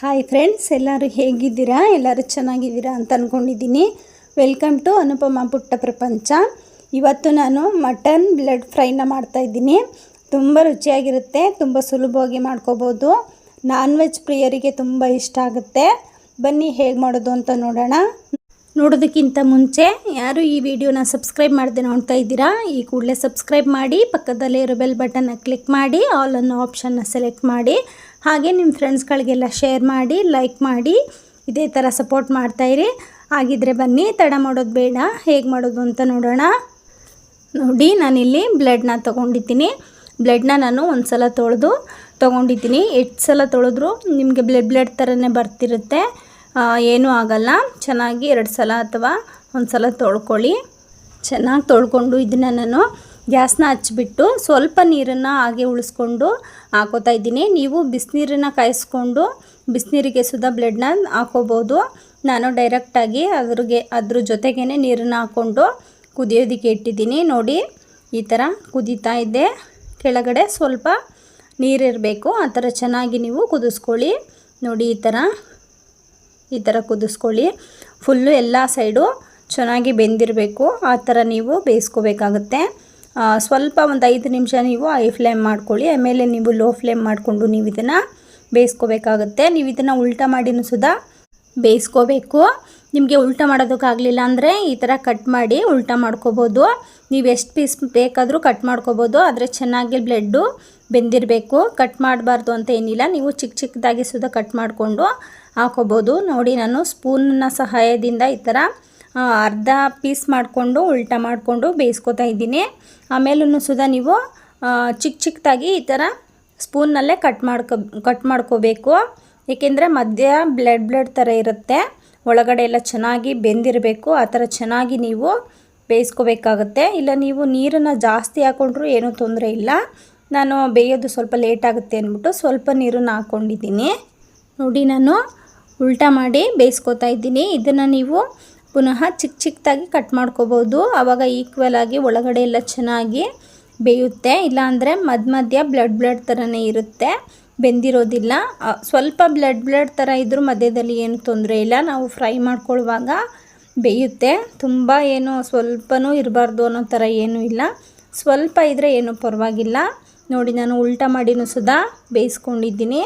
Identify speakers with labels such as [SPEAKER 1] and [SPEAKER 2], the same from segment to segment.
[SPEAKER 1] Hi friends ಎಲ್ಲರೂ ಹೇಗಿದ್ದೀರಾ? ಎಲ್ಲರೂ ಚೆನ್ನಾಗಿದ್ದೀರಾ ಅಂತ ಅಂದ್ಕೊಂಡಿದ್ದೀನಿ ವೆಲ್ಕಮ್ ಟು ಅನುಪಮ ಪುಟ್ಟ ಪ್ರಪಂಚ ಇವತ್ತು ನಾನು ಮಟನ್ ಬ್ಲಡ್ ಫ್ರೈನ ಮಾಡ್ತಾಯಿದ್ದೀನಿ ತುಂಬ ರುಚಿಯಾಗಿರುತ್ತೆ, ತುಂಬ ಸುಲಭವಾಗಿ ಮಾಡ್ಕೋಬೋದು. ನಾನ್ ವೆಜ್ ಪ್ರಿಯರಿಗೆ ತುಂಬ ಇಷ್ಟ ಆಗುತ್ತೆ. ಬನ್ನಿ ಹೇಗೆ ಮಾಡೋದು ಅಂತ ನೋಡೋಣ. ನೋಡೋದಕ್ಕಿಂತ ಮುಂಚೆ, ಯಾರು ಈ ವಿಡಿಯೋನ ಸಬ್ಸ್ಕ್ರೈಬ್ ಮಾಡದೆ ನೋಡ್ತಾ ಇದ್ದೀರಾ, ಈ ಕೂಡಲೇ ಸಬ್ಸ್ಕ್ರೈಬ್ ಮಾಡಿ, ಪಕ್ಕದಲ್ಲೇ ಇರೋ ಬೆಲ್ ಬಟನ್ನ ಕ್ಲಿಕ್ ಮಾಡಿ ಆಲ್ ಅನ್ನೋ ಆಪ್ಷನ್ನ ಸೆಲೆಕ್ಟ್ ಮಾಡಿ. ಹಾಗೆ ನಿಮ್ಮ ಫ್ರೆಂಡ್ಸ್ಗಳಿಗೆಲ್ಲ ಶೇರ್ ಮಾಡಿ, ಲೈಕ್ ಮಾಡಿ, ಇದೇ ಥರ ಸಪೋರ್ಟ್ ಮಾಡ್ತಾಯಿರಿ ಹಾಗಿದ್ರೆ ಬನ್ನಿ, ತಡ ಮಾಡೋದು ಬೇಡ, ಹೇಗೆ ಮಾಡೋದು ಅಂತ ನೋಡೋಣ. ನೋಡಿ, ನಾನಿಲ್ಲಿ ಬ್ಲಡ್ನ ತೊಗೊಂಡಿದ್ದೀನಿ. ಬ್ಲಡ್ನ ನಾನು ಒಂದು ಸಲ ತೊಳೆದು ತೊಗೊಂಡಿದ್ದೀನಿ. ಎಷ್ಟು ಸಲ ತೊಳೆದ್ರೂ ನಿಮಗೆ ಬ್ಲಡ್ ಬ್ಲಡ್ ಥರನೇ ಬರ್ತಿರುತ್ತೆ. ಏನೂ ಆಗಲ್ಲ. ಚೆನ್ನಾಗಿ ಎರಡು ಸಲ ಅಥವಾ ಒಂದು ಸಲ ತೊಳ್ಕೊಳ್ಳಿ. ಚೆನ್ನಾಗಿ ತೊಳ್ಕೊಂಡು ಇದನ್ನು ನಾನು ಗ್ಯಾಸ್ನ ಹಚ್ಬಿಟ್ಟು ಸ್ವಲ್ಪ ನೀರನ್ನು ಹಾಗೆ ಉಳಿಸ್ಕೊಂಡು ಹಾಕೋತಾ ಇದ್ದೀನಿ. ನೀವು ಬಿಸಿನೀರನ್ನು ಕಾಯಿಸ್ಕೊಂಡು ಬಿಸಿನೀರಿಗೆ ಸುಧಾ ಬ್ಲಡ್ನ ಹಾಕೋಬೋದು. ನಾನು ಡೈರೆಕ್ಟಾಗಿ ಅದ್ರಿಗೆ, ಅದ್ರ ಜೊತೆಗೇ ನೀರನ್ನು ಹಾಕ್ಕೊಂಡು ಕುದಿಯೋದಕ್ಕೆ ಇಟ್ಟಿದ್ದೀನಿ. ನೋಡಿ, ಈ ಥರ ಕುದೀತಾ ಇದೆ. ಕೆಳಗಡೆ ಸ್ವಲ್ಪ ನೀರಿರಬೇಕು ಆ ಥರ ಚೆನ್ನಾಗಿ ನೀವು ಕುದಿಸ್ಕೊಳ್ಳಿ. ನೋಡಿ, ಈ ಥರ ಈ ಥರ ಕುದಿಸ್ಕೊಳ್ಳಿ. ಫುಲ್ಲು ಎಲ್ಲ ಸೈಡು ಚೆನ್ನಾಗಿ ಬೆಂದಿರಬೇಕು. ಆ ಥರ ನೀವು ಬೇಯಿಸ್ಕೋಬೇಕಾಗುತ್ತೆ. ಸ್ವಲ್ಪ ಒಂದು ಐದು ನಿಮಿಷ ನೀವು ಐ ಫ್ಲೇಮ್ ಮಾಡ್ಕೊಳ್ಳಿ. ಆಮೇಲೆ ನೀವು ಲೋ ಫ್ಲೇಮ್ ಮಾಡಿಕೊಂಡು ನೀವು ಇದನ್ನು ಬೇಯಿಸ್ಕೋಬೇಕಾಗುತ್ತೆ. ನೀವು ಇದನ್ನು ಉಲ್ಟ ಮಾಡಿನೂ ಸುದಾ ಬೇಯಿಸ್ಕೋಬೇಕು. ನಿಮಗೆ ಉಲ್ಟ ಮಾಡೋದಕ್ಕಾಗಲಿಲ್ಲ ಅಂದರೆ ಈ ಥರ ಕಟ್ ಮಾಡಿ ಉಲ್ಟ ಮಾಡ್ಕೋಬೋದು. ನೀವು ಎಷ್ಟು ಪೀಸ್ ಬೇಕಾದರೂ ಕಟ್ ಮಾಡ್ಕೋಬೋದು. ಆದರೆ ಚೆನ್ನಾಗಿ ಬ್ಲೆಡ್ಡು ಬೆಂದಿರಬೇಕು. ಕಟ್ ಮಾಡಬಾರ್ದು ಅಂತ ಏನಿಲ್ಲ. ನೀವು ಚಿಕ್ಕ ಚಿಕ್ಕದಾಗಿ ಸುದಾ ಕಟ್ ಮಾಡಿಕೊಂಡು ಹಾಕೋಬೋದು. ನೋಡಿ ನಾನು ಸ್ಪೂನ್ನ ಸಹಾಯದಿಂದ ಈ ಥರ ಅರ್ಧ ಪೀಸ್ ಮಾಡಿಕೊಂಡು, ಉಲ್ಟ ಮಾಡಿಕೊಂಡು ಬೇಯಿಸ್ಕೊತಾ ಇದ್ದೀನಿ. ಆಮೇಲೂ ಸುದ ನೀವು ಚಿಕ್ಕ ಚಿಕ್ಕದಾಗಿ ಈ ಥರ ಸ್ಪೂನ್ನಲ್ಲೇ ಕಟ್ ಮಾಡ್ಕೊ, ಕಟ್ ಮಾಡ್ಕೋಬೇಕು. ಏಕೆಂದರೆ ಮಧ್ಯ ಬ್ಲಡ್ ಬ್ಲಡ್ ಥರ ಇರುತ್ತೆ. ಒಳಗಡೆ ಎಲ್ಲ ಚೆನ್ನಾಗಿ ಬೆಂದಿರಬೇಕು. ಆ ಥರ ಚೆನ್ನಾಗಿ ನೀವು ಬೇಯಿಸ್ಕೋಬೇಕಾಗತ್ತೆ. ಇಲ್ಲ ನೀವು ನೀರನ್ನು ಜಾಸ್ತಿ ಹಾಕ್ಕೊಂಡ್ರು ಏನೂ ತೊಂದರೆ ಇಲ್ಲ. ನಾನು ಬೇಯೋದು ಸ್ವಲ್ಪ ಲೇಟ್ ಆಗುತ್ತೆ ಅಂದ್ಬಿಟ್ಟು ಸ್ವಲ್ಪ ನೀರನ್ನು ಹಾಕ್ಕೊಂಡಿದ್ದೀನಿ ನೋಡಿ ನಾನು ಉಲ್ಟಾ ಮಾಡಿ ಬೇಯಿಸ್ಕೊತಾ ಇದ್ದೀನಿ. ಇದನ್ನು ನೀವು ಪುನಃ ಚಿಕ್ಕ ಚಿಕ್ಕದಾಗಿ ಕಟ್ ಮಾಡ್ಕೋಬೋದು. ಆವಾಗ ಈಕ್ವಲ್ ಆಗಿ ಒಳಗಡೆ ಎಲ್ಲ ಚೆನ್ನಾಗಿ ಬೇಯುತ್ತೆ. ಇಲ್ಲಾಂದರೆ ಮಧ್ಯ ಮಧ್ಯ ಬ್ಲಡ್ ಬ್ಲಡ್ ಥರನೇ ಇರುತ್ತೆ. ಬೆಂದಿರೋದಿಲ್ಲ. ಸ್ವಲ್ಪ ಬ್ಲಡ್ ಬ್ಲಡ್ ಥರ ಇದ್ದರೂ ಮಧ್ಯದಲ್ಲಿ ಏನು ತೊಂದರೆ ಇಲ್ಲ. ನಾವು ಫ್ರೈ ಮಾಡ್ಕೊಳ್ಳುವಾಗ ಬೇಯುತ್ತೆ. ತುಂಬ ಏನು ಸ್ವಲ್ಪನೂ ಇರಬಾರ್ದು ಅನ್ನೋ ಥರ ಏನೂ ಇಲ್ಲ. ಸ್ವಲ್ಪ ಇದ್ದರೆ ಏನೂ ಪರವಾಗಿಲ್ಲ. ನೋಡಿ, ನಾನು ಉಲ್ಟಾ ಮಾಡಿನೂ ಸುದಾ ಬೇಯಿಸ್ಕೊಂಡಿದ್ದೀನಿ.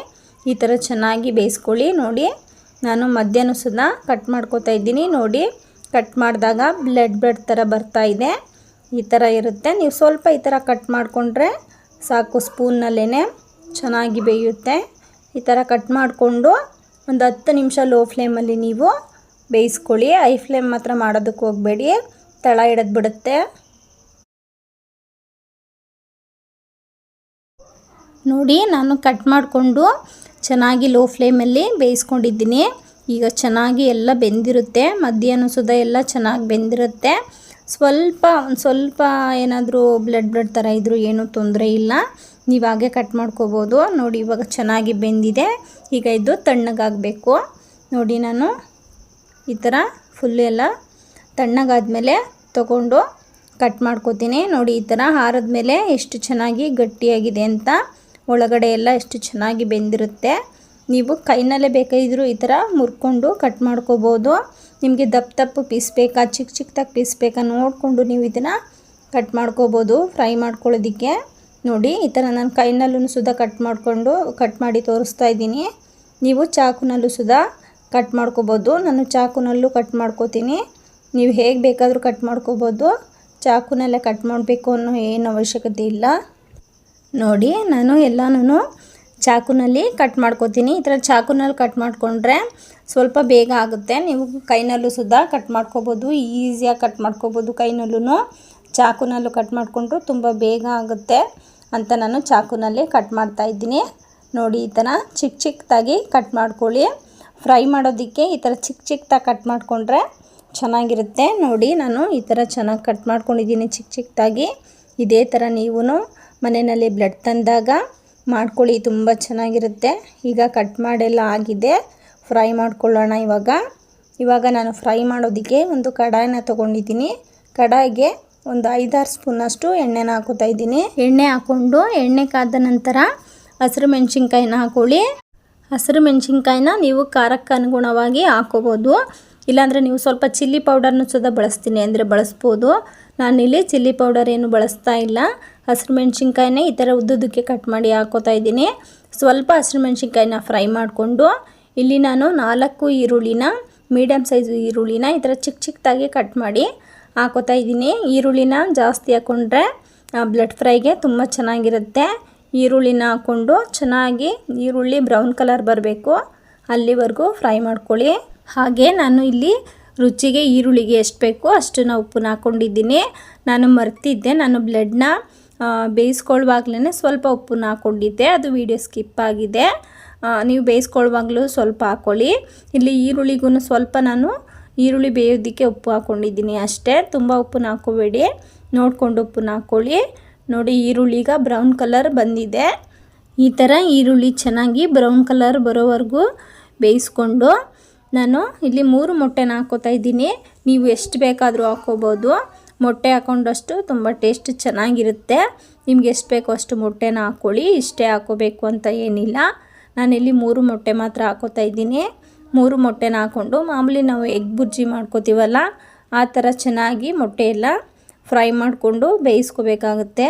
[SPEAKER 1] ಈ ಥರ ಚೆನ್ನಾಗಿ ಬೇಯಿಸ್ಕೊಳ್ಳಿ. ನೋಡಿ ನಾನು ಮಧ್ಯಾಹ್ನ ಸುದಾ ಕಟ್ ಮಾಡ್ಕೋತಾ ಇದ್ದೀನಿ. ನೋಡಿ ಕಟ್ ಮಾಡಿದಾಗ ಬ್ಲಡ್ ಬ್ಲಡ್ ಥರ ಬರ್ತಾ ಇದೆ. ಈ ಥರ ಇರುತ್ತೆ. ನೀವು ಸ್ವಲ್ಪ ಈ ಥರ ಕಟ್ ಮಾಡಿಕೊಂಡ್ರೆ ಸಾಕು ಸ್ಪೂನ್ನಲ್ಲೇ ಚೆನ್ನಾಗಿ ಬೇಯುತ್ತೆ. ಈ ಥರ ಕಟ್ ಮಾಡಿಕೊಂಡು ಒಂದು ಹತ್ತು ನಿಮಿಷ ಲೋ ಫ್ಲೇಮಲ್ಲಿ ನೀವು ಬೇಯಿಸ್ಕೊಳ್ಳಿ. ಐ ಫ್ಲೇಮ್ ಮಾತ್ರ ಮಾಡೋದಕ್ಕೆ ಹೋಗಬೇಡಿ. ತಳ ಹಿಡಿದು ಬಿಡುತ್ತೆ ನೋಡಿ, ನಾನು ಕಟ್ ಮಾಡಿಕೊಂಡು ಚೆನ್ನಾಗಿ ಲೋ ಫ್ಲೇಮಲ್ಲಿ ಬೇಯಿಸ್ಕೊಂಡಿದ್ದೀನಿ. ಈಗ ಚೆನ್ನಾಗಿ ಎಲ್ಲ ಬೆಂದಿರುತ್ತೆ. ಮಧ್ಯಾಹ್ನ ಸುಧಾ ಎಲ್ಲ ಚೆನ್ನಾಗಿ ಬೆಂದಿರುತ್ತೆ. ಸ್ವಲ್ಪ ಒಂದು ಸ್ವಲ್ಪ ಏನಾದರೂ ಬ್ಲಡ್ ಬ್ಲಡ್ ಥರ ಇದ್ದರೂ ಏನೂ ತೊಂದರೆ ಇಲ್ಲ. ನೀವು ಹಾಗೆ ಕಟ್ ಮಾಡ್ಕೋಬೋದು. ನೋಡಿ ಇವಾಗ ಚೆನ್ನಾಗಿ ಬೆಂದಿದೆ. ಈಗ ಇದು ತಣ್ಣಗಾಗಬೇಕು. ನೋಡಿ ನಾನು ಈ ಥರ ಫುಲ್ ಎಲ್ಲ ತಣ್ಣಗಾದಮೇಲೆ ತಗೊಂಡು ಕಟ್ ಮಾಡ್ಕೋತೀನಿ. ನೋಡಿ ಈ ಥರ ಹಾರದ ಮೇಲೆ ಎಷ್ಟು ಚೆನ್ನಾಗಿ ಗಟ್ಟಿಯಾಗಿದೆ ಅಂತ. ಒಳಗಡೆ ಎಲ್ಲ ಎಷ್ಟು ಚೆನ್ನಾಗಿ ಬೆಂದಿರುತ್ತೆ. ನೀವು ಕೈನಲ್ಲೇ ಬೇಕಾದರೂ ಈ ಥರ ಮುರ್ಕೊಂಡು ಕಟ್ ಮಾಡ್ಕೋಬೋದು. ನಿಮಗೆ ದಪ್ಪ ದಪ್ಪ ಪೀಸ್ ಬೇಕಾ ಚಿಕ್ಕ ಚಿಕ್ಕದಾಗಿ ಪೀಸ್ ಬೇಕಾ ನೋಡಿಕೊಂಡು ನೀವು ಇದನ್ನು ಕಟ್ ಮಾಡ್ಕೋಬೋದು, ಫ್ರೈ ಮಾಡ್ಕೊಳ್ಳೋದಕ್ಕೆ. ನೋಡಿ, ಈ ಥರ ನಾನು ಕೈನಲ್ಲೂ ಸುದ ಕಟ್ ಮಾಡಿಕೊಂಡು ಕಟ್ ಮಾಡಿ ತೋರಿಸ್ತಾ ಇದ್ದೀನಿ. ನೀವು ಚಾಕುನಲ್ಲೂ ಸುದ ಕಟ್ ಮಾಡ್ಕೋಬೋದು. ನಾನು ಚಾಕುನಲ್ಲೂ ಕಟ್ ಮಾಡ್ಕೋತೀನಿ. ನೀವು ಹೇಗೆ ಬೇಕಾದರೂ ಕಟ್ ಮಾಡ್ಕೋಬೋದು. ಚಾಕುನಲ್ಲೇ ಕಟ್ ಮಾಡಬೇಕು ಅನ್ನೋ ಏನು ಅವಶ್ಯಕತೆ ಇಲ್ಲ. ನೋಡಿ, ನಾನು ಎಲ್ಲನೂ ಚಾಕುನಲ್ಲಿ ಕಟ್ ಮಾಡ್ಕೋತೀನಿ. ಈ ಥರ ಚಾಕುನಲ್ಲಿ ಕಟ್ ಮಾಡಿಕೊಂಡ್ರೆ ಸ್ವಲ್ಪ ಬೇಗ ಆಗುತ್ತೆ. ನೀವು ಕೈನಲ್ಲೂ ಸುಧಾ ಕಟ್ ಮಾಡ್ಕೋಬೋದು, ಈಸಿಯಾಗಿ ಕಟ್ ಮಾಡ್ಕೋಬೋದು. ಕೈನಲ್ಲೂ ಚಾಕುನಲ್ಲೂ ಕಟ್ ಮಾಡಿಕೊಂಡ್ರು ತುಂಬ ಬೇಗ ಆಗುತ್ತೆ ಅಂತ ನಾನು ಚಾಕುನಲ್ಲಿ ಕಟ್ ಮಾಡ್ತಾ ಇದ್ದೀನಿ. ನೋಡಿ, ಈ ಥರ ಚಿಕ್ಕ ಚಿಕ್ಕದಾಗಿ ಕಟ್ ಮಾಡ್ಕೊಳ್ಳಿ. ಫ್ರೈ ಮಾಡೋದಕ್ಕೆ ಈ ಥರ ಚಿಕ್ಕ ಚಿಕ್ಕದಾಗಿ ಕಟ್ ಮಾಡಿಕೊಂಡ್ರೆ ಚೆನ್ನಾಗಿರುತ್ತೆ. ನೋಡಿ, ನಾನು ಈ ಥರ ಚೆನ್ನಾಗಿ ಕಟ್ ಮಾಡ್ಕೊಂಡಿದ್ದೀನಿ ಚಿಕ್ಕ ಚಿಕ್ಕದಾಗಿ ಇದೇ ಥರ ನೀವು ಮನೆಯಲ್ಲಿ ಬ್ಲಡ್ ತಂದಾಗ ಮಾಡ್ಕೊಳ್ಳಿ, ತುಂಬ ಚೆನ್ನಾಗಿರುತ್ತೆ. ಈಗ ಕಟ್ ಮಾಡೆಲ್ಲ ಆಗಿದೆ. ಫ್ರೈ ಮಾಡ್ಕೊಳ್ಳೋಣ ಇವಾಗ. ಇವಾಗ ನಾನು ಫ್ರೈ ಮಾಡೋದಕ್ಕೆ ಒಂದು ಕಡಾಯನ್ನ ತೊಗೊಂಡಿದ್ದೀನಿ. ಕಡಾಯಿಗೆ ಒಂದು ಐದಾರು ಸ್ಪೂನಷ್ಟು ಎಣ್ಣೆನ ಹಾಕೋತಾ ಇದ್ದೀನಿ. ಎಣ್ಣೆ ಹಾಕ್ಕೊಂಡು ಎಣ್ಣೆ ಕಾದ ನಂತರ ಹಸಿರು ಮೆಣಸಿನ್ಕಾಯಿನ ಹಾಕೊಳ್ಳಿ. ಹಸಿರು ಮೆಣಸಿನ್ಕಾಯಿನ ನೀವು ಖಾರಕ್ಕೆ ಅನುಗುಣವಾಗಿ ಹಾಕೋಬೋದು. ಇಲ್ಲಾಂದರೆ ನೀವು ಸ್ವಲ್ಪ ಚಿಲ್ಲಿ ಪೌಡರ್ನು ಸುದ ಬಳಸ್ತೀನಿ, ಅಂದರೆ ಬಳಸ್ಬೋದು. ನಾನಿಲ್ಲಿ ಚಿಲ್ಲಿ ಪೌಡರ್ ಏನು ಬಳಸ್ತಾ ಇಲ್ಲ. ಹಸಿರು ಮೆಣಸಿನ್ಕಾಯಿನೇ ಈ ಥರ ಉದ್ದುದಕ್ಕೆ ಕಟ್ ಮಾಡಿ ಹಾಕೋತಾ ಇದ್ದೀನಿ. ಸ್ವಲ್ಪ ಹಸಿರು ಮೆಣಸಿನ್ಕಾಯಿನ ಫ್ರೈ ಮಾಡಿಕೊಂಡು, ಇಲ್ಲಿ ನಾನು ನಾಲ್ಕು ಈರುಳ್ಳಿನ ಮೀಡಿಯಮ್ ಸೈಜು ಈರುಳ್ಳಿನ ಈ ಥರ ಚಿಕ್ಕ ಚಿಕ್ಕದಾಗಿ ಕಟ್ ಮಾಡಿ ಹಾಕೋತಾ ಇದ್ದೀನಿ. ಈರುಳ್ಳಿನ ಜಾಸ್ತಿ ಹಾಕ್ಕೊಂಡ್ರೆ ಬ್ಲಡ್ ಫ್ರೈಗೆ ತುಂಬ ಚೆನ್ನಾಗಿರುತ್ತೆ. ಈರುಳ್ಳಿನ ಹಾಕ್ಕೊಂಡು ಚೆನ್ನಾಗಿ ಈರುಳ್ಳಿ ಬ್ರೌನ್ ಕಲರ್ ಬರಬೇಕು. ಅಲ್ಲಿವರೆಗೂ ಫ್ರೈ ಮಾಡ್ಕೊಳ್ಳಿ. ಹಾಗೆ ನಾನು ಇಲ್ಲಿ ರುಚಿಗೆ ಈರುಳ್ಳಿಗೆ ಎಷ್ಟು ಬೇಕೋ ಅಷ್ಟನ್ನು ಉಪ್ಪನ್ನ ಹಾಕ್ಕೊಂಡಿದ್ದೀನಿ ನಾನು ಮರ್ತಿದ್ದೆ. ನಾನು ಬ್ಲಡ್ನ ಬೇಯಿಸ್ಕೊಳ್ಳುವಾಗಲೇ ಸ್ವಲ್ಪ ಉಪ್ಪನ್ನು ಹಾಕ್ಕೊಂಡಿದ್ದೆ. ಅದು ವೀಡಿಯೋ ಸ್ಕಿಪ್ ಆಗಿದೆ. ನೀವು ಬೇಯಿಸ್ಕೊಳ್ಳುವಾಗಲೂ ಸ್ವಲ್ಪ ಹಾಕ್ಕೊಳ್ಳಿ. ಇಲ್ಲಿ ಈರುಳ್ಳಿಗೂ ಸ್ವಲ್ಪ ನಾನು ಈರುಳ್ಳಿ ಬೇಯೋದಕ್ಕೆ ಉಪ್ಪು ಹಾಕ್ಕೊಂಡಿದ್ದೀನಿ ಅಷ್ಟೇ. ತುಂಬ ಉಪ್ಪನ್ನ ಹಾಕೋಬೇಡಿ ನೋಡಿಕೊಂಡು ಉಪ್ಪನ್ನ ಹಾಕ್ಕೊಳ್ಳಿ. ನೋಡಿ ಈರುಳ್ಳಿಗ ಬ್ರೌನ್ ಕಲರ್ ಬಂದಿದೆ. ಈ ಥರ ಈರುಳ್ಳಿ ಚೆನ್ನಾಗಿ ಬ್ರೌನ್ ಕಲರ್ ಬರೋವರೆಗೂ ಬೇಯಿಸ್ಕೊಂಡು ನಾನು ಇಲ್ಲಿ ಮೂರು ಮೊಟ್ಟೆನ ಹಾಕೋತಾ ಇದ್ದೀನಿ. ನೀವು ಎಷ್ಟು ಬೇಕಾದರೂ ಹಾಕ್ಕೋಬೋದು. ಮೊಟ್ಟೆ ಹಾಕೊಂಡಷ್ಟು ತುಂಬ ಟೇಸ್ಟ್ ಚೆನ್ನಾಗಿರುತ್ತೆ. ನಿಮ್ಗೆ ಎಷ್ಟು ಬೇಕೋ ಅಷ್ಟು ಮೊಟ್ಟೆನ ಹಾಕ್ಕೊಳ್ಳಿ ಇಷ್ಟೇ ಹಾಕೋಬೇಕು ಅಂತ ಏನಿಲ್ಲ. ನಾನಿಲ್ಲಿ ಮೂರು ಮೊಟ್ಟೆ ಮಾತ್ರ ಹಾಕೋತಾ ಇದ್ದೀನಿ. ಮೂರು ಮೊಟ್ಟೆನ ಹಾಕ್ಕೊಂಡು ಮಾಮೂಲಿ ನಾವು ಎಗ್ ಬುರ್ಜಿ ಮಾಡ್ಕೋತೀವಲ್ಲ, ಆ ಥರ ಚೆನ್ನಾಗಿ ಮೊಟ್ಟೆ ಎಲ್ಲ ಫ್ರೈ ಮಾಡಿಕೊಂಡು ಬೇಯಿಸ್ಕೋಬೇಕಾಗುತ್ತೆ.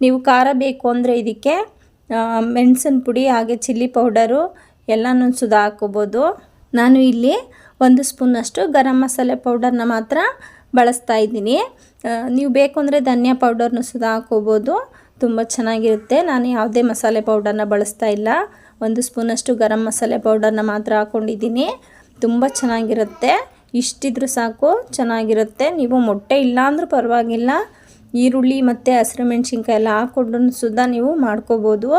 [SPEAKER 1] ನೀವು ಖಾರ ಬೇಕು ಅಂದರೆ ಇದಕ್ಕೆ ಮೆಣಸಿನ ಪುಡಿ ಹಾಗೆ ಚಿಲ್ಲಿ ಪೌಡರು ಎಲ್ಲನೂ ಸುಧಾ ಹಾಕೋಬೋದು ನಾನು ಇಲ್ಲಿ ಒಂದು ಸ್ಪೂನಷ್ಟು ಗರಂ ಮಸಾಲೆ ಪೌಡರ್ನ ಮಾತ್ರ ಬಳಸ್ತಾ ಇದ್ದೀನಿ. ನೀವು ಬೇಕು ಅಂದರೆ ಧನಿಯಾ ಪೌಡರ್ನ ಸುದ ಹಾಕೋಬೋದು ತುಂಬ ಚೆನ್ನಾಗಿರುತ್ತೆ. ನಾನು ಯಾವುದೇ ಮಸಾಲೆ ಪೌಡರ್ನ ಬಳಸ್ತಾ ಇಲ್ಲ. ಒಂದು ಸ್ಪೂನಷ್ಟು ಗರಂ ಮಸಾಲೆ ಪೌಡರ್ನ ಮಾತ್ರ ಹಾಕ್ಕೊಂಡಿದ್ದೀನಿ. ತುಂಬ ಚೆನ್ನಾಗಿರುತ್ತೆ. ಇಷ್ಟಿದ್ರೂ ಸಾಕು, ಚೆನ್ನಾಗಿರುತ್ತೆ. ನೀವು ಮೊಟ್ಟೆ ಇಲ್ಲ ಅಂದರೂ ಪರವಾಗಿಲ್ಲ. ಈರುಳ್ಳಿ ಮತ್ತು ಹಸಿರು ಮೆಣಸಿನ್ಕಾಯಿ ಎಲ್ಲ ಹಾಕ್ಕೊಂಡು ಸುಧಾ ನೀವು ಮಾಡ್ಕೋಬೋದು.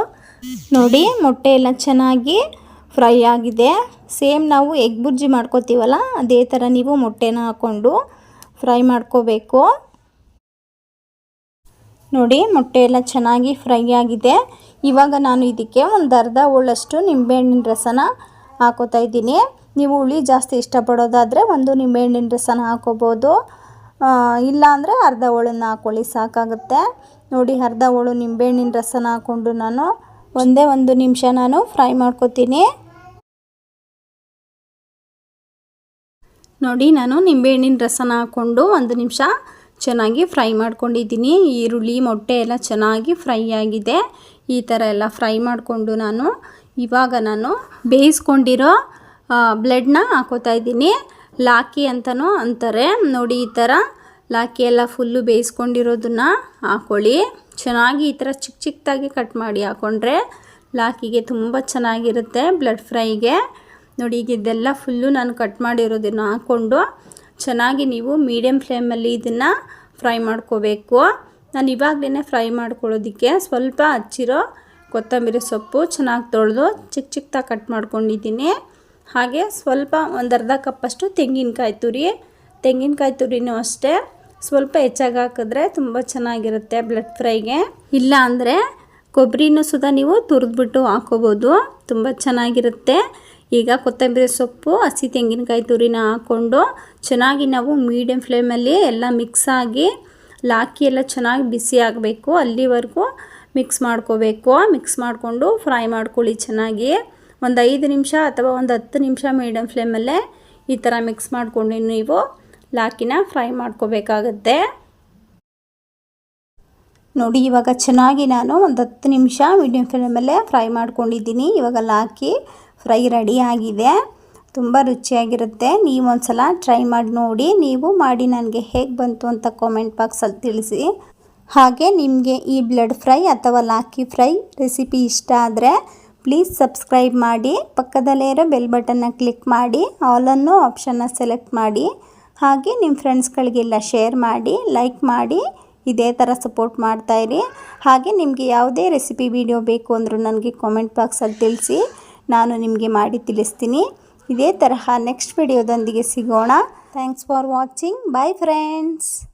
[SPEAKER 1] ನೋಡಿ, ಮೊಟ್ಟೆ ಎಲ್ಲ ಚೆನ್ನಾಗಿ ಫ್ರೈ ಆಗಿದೆ. ಸೇಮ್ ನಾವು ಎಗ್ ಬುರ್ಜಿ ಮಾಡ್ಕೋತೀವಲ್ಲ, ಅದೇ ಥರ ನೀವು ಮೊಟ್ಟೆನ ಹಾಕ್ಕೊಂಡು ಫ್ರೈ ಮಾಡ್ಕೋಬೇಕು. ನೋಡಿ, ಮೊಟ್ಟೆ ಎಲ್ಲ ಚೆನ್ನಾಗಿ ಫ್ರೈ ಆಗಿದೆ. ಇವಾಗ ನಾನು ಇದಕ್ಕೆ ಒಂದು ಅರ್ಧ ಹೋಳಷ್ಟು ನಿಂಬೆಹಣ್ಣಿನ ರಸನ ಹಾಕೋತಾ ಇದ್ದೀನಿ. ನೀವು ಹುಳಿ ಜಾಸ್ತಿ ಇಷ್ಟಪಡೋದಾದರೆ ಒಂದು ನಿಂಬೆಹಣ್ಣಿನ ರಸನ ಹಾಕೋಬೋದು. ಇಲ್ಲ ಅಂದರೆ ಅರ್ಧ ಹೋಳನ್ನು ಹಾಕ್ಕೊಳ್ಳಿ ಸಾಕಾಗುತ್ತೆ. ನೋಡಿ, ಅರ್ಧ ಹೋಳು ನಿಂಬೆಹಣ್ಣಿನ ರಸನ ಹಾಕ್ಕೊಂಡು ನಾನು ಒಂದೇ ಒಂದು ನಿಮಿಷ ನಾನು ಫ್ರೈ ಮಾಡ್ಕೋತೀನಿ. ನೋಡಿ, ನಾನು ನಿಂಬೆಹಣ್ಣಿನ ರಸನ ಹಾಕ್ಕೊಂಡು ಒಂದು ನಿಮಿಷ ಚೆನ್ನಾಗಿ ಫ್ರೈ ಮಾಡ್ಕೊಂಡಿದ್ದೀನಿ. ಈರುಳ್ಳಿ, ಮೊಟ್ಟೆ ಎಲ್ಲ ಚೆನ್ನಾಗಿ ಫ್ರೈ ಆಗಿದೆ. ಈ ಥರ ಎಲ್ಲ ಫ್ರೈ ಮಾಡಿಕೊಂಡು ನಾನು ಇವಾಗ ನಾನು ಬೇಯಿಸ್ಕೊಂಡಿರೋ ಬ್ಲಡ್ನ ಹಾಕೋತಾ ಇದ್ದೀನಿ. ಲಾಕಿ ಅಂತಲೂ ಅಂತಾರೆ. ನೋಡಿ, ಈ ಥರ ಲಾಕಿ ಎಲ್ಲ ಫುಲ್ಲು ಬೇಯಿಸ್ಕೊಂಡಿರೋದನ್ನು ಹಾಕ್ಕೊಳ್ಳಿ ಚೆನ್ನಾಗಿ ಈ ಥರ ಚಿಕ್ಕ ಚಿಕ್ಕದಾಗಿ ಕಟ್ ಮಾಡಿ ಹಾಕ್ಕೊಂಡ್ರೆ ಲಾಕಿಗೆ ತುಂಬ ಚೆನ್ನಾಗಿರುತ್ತೆ ಬ್ಲಡ್ ಫ್ರೈಗೆ. ನೋಡಿ, ಈಗ ಇದೆಲ್ಲ ಫುಲ್ಲು ನಾನು ಕಟ್ ಮಾಡಿರೋದನ್ನು ಹಾಕ್ಕೊಂಡು ಚೆನ್ನಾಗಿ ನೀವು ಮೀಡಿಯಮ್ ಫ್ಲೇಮಲ್ಲಿ ಇದನ್ನು ಫ್ರೈ ಮಾಡ್ಕೋಬೇಕು. ನಾನು ಇವಾಗಲೇ ಫ್ರೈ ಮಾಡ್ಕೊಳ್ಳೋದಕ್ಕೆ ಸ್ವಲ್ಪ ಹಚ್ಚಿರೋ ಕೊತ್ತಂಬರಿ ಸೊಪ್ಪು ಚೆನ್ನಾಗಿ ತೊಳೆದು ಚಿಕ್ಕ ಚಿಕ್ಕದಾಗಿ ಕಟ್ ಮಾಡ್ಕೊಂಡಿದ್ದೀನಿ. ಹಾಗೆ ಸ್ವಲ್ಪ ಒಂದು ಅರ್ಧ ಕಪ್ಪಷ್ಟು ತೆಂಗಿನಕಾಯಿ ತುರಿ. ತೆಂಗಿನಕಾಯಿ ತುರಿನೂ ಅಷ್ಟೇ. ಸ್ವಲ್ಪ ಹೆಚ್ಚಾಗಿ ಹಾಕಿದ್ರೆ ತುಂಬ ಚೆನ್ನಾಗಿರುತ್ತೆ ಬ್ಲಡ್ ಫ್ರೈಗೆ ಇಲ್ಲ ಅಂದರೆ ಕೊಬ್ಬರಿನೂ ಸುದ ನೀವು ತುರಿದ್ಬಿಟ್ಟು ಹಾಕೋಬೋದು. ತುಂಬ ಚೆನ್ನಾಗಿರುತ್ತೆ. ಈಗ ಕೊತ್ತಂಬರಿ ಸೊಪ್ಪು, ಹಸಿ ತೆಂಗಿನಕಾಯಿ ತುರಿನ ಹಾಕ್ಕೊಂಡು ಚೆನ್ನಾಗಿ ನಾವು ಮೀಡಿಯಂ ಫ್ಲೇಮಲ್ಲಿ ಎಲ್ಲ ಮಿಕ್ಸ್ ಆಗಿ ಲಾಕಿ ಎಲ್ಲ ಚೆನ್ನಾಗಿ ಬಿಸಿ ಆಗಬೇಕು. ಅಲ್ಲಿವರೆಗೂ ಮಿಕ್ಸ್ ಮಾಡ್ಕೋಬೇಕು. ಮಿಕ್ಸ್ ಮಾಡಿಕೊಂಡು ಫ್ರೈ ಮಾಡ್ಕೊಳ್ಳಿ ಚೆನ್ನಾಗಿ. ಒಂದು ಐದು ನಿಮಿಷ ಅಥವಾ ಒಂದು ಹತ್ತು ನಿಮಿಷ ಮೀಡಿಯಂ ಫ್ಲೇಮಲ್ಲೇ ಈ ಥರ ಮಿಕ್ಸ್ ಮಾಡಿಕೊಂಡು ನೀವು ಲಾಕಿನ ಫ್ರೈ ಮಾಡ್ಕೋಬೇಕಾಗತ್ತೆ. ನೋಡಿ, ಇವಾಗ ಚೆನ್ನಾಗಿ ನಾನು ಒಂದು ಹತ್ತು ನಿಮಿಷ ಮೀಡಿಯಂ ಫ್ಲೇಮಲ್ಲೇ ಫ್ರೈ ಮಾಡ್ಕೊಂಡಿದ್ದೀನಿ. ಇವಾಗ ಲಾಕಿ ಫ್ರೈ ರೆಡಿ ಆಗಿದೆ. ತುಂಬ ರುಚಿಯಾಗಿರುತ್ತೆ. ನೀವು ಒಂದು ಸಲ ಟ್ರೈ ಮಾಡಿ ನೋಡಿ. ನೀವು ಮಾಡಿ ನನಗೆ ಹೇಗೆ ಬಂತು ಅಂತ ಕಾಮೆಂಟ್ ಬಾಕ್ಸಲ್ಲಿ ತಿಳಿಸಿ. ಹಾಗೆ ನಿಮಗೆ ಈ ಬ್ಲಡ್ ಫ್ರೈ ಅಥವಾ ಲಾಕಿ ಫ್ರೈ ರೆಸಿಪಿ ಇಷ್ಟ ಆದರೆ ಪ್ಲೀಸ್ ಸಬ್ಸ್ಕ್ರೈಬ್ ಮಾಡಿ. ಪಕ್ಕದಲ್ಲೇ ಇರೋ ಬೆಲ್ ಬಟನ್ನ ಕ್ಲಿಕ್ ಮಾಡಿ. ಆಲನ್ನು ಆಪ್ಷನ್ನ ಸೆಲೆಕ್ಟ್ ಮಾಡಿ. ಹಾಗೆ ನಿಮ್ಮ ಫ್ರೆಂಡ್ಸ್ಗಳಿಗೆಲ್ಲ ಶೇರ್ ಮಾಡಿ ಲೈಕ್ ಮಾಡಿ, ಇದೇ ಥರ ಸಪೋರ್ಟ್ ಮಾಡ್ತಾಯಿರಿ ಹಾಗೆ ನಿಮಗೆ ಯಾವುದೇ ರೆಸಿಪಿ ವಿಡಿಯೋ ಬೇಕು ಅಂದರೂ ನನಗೆ ಕಾಮೆಂಟ್ ಬಾಕ್ಸಲ್ಲಿ ತಿಳಿಸಿ. ನಾನು ನಿಮಗೆ ಮಾಡಿ ತಿಳಿಸ್ತೀನಿ. ಇದೇ ತರಹ ನೆಕ್ಸ್ಟ್ ವಿಡಿಯೋದೊಂದಿಗೆ ಸಿಗೋಣ. Thanks for watching bye friends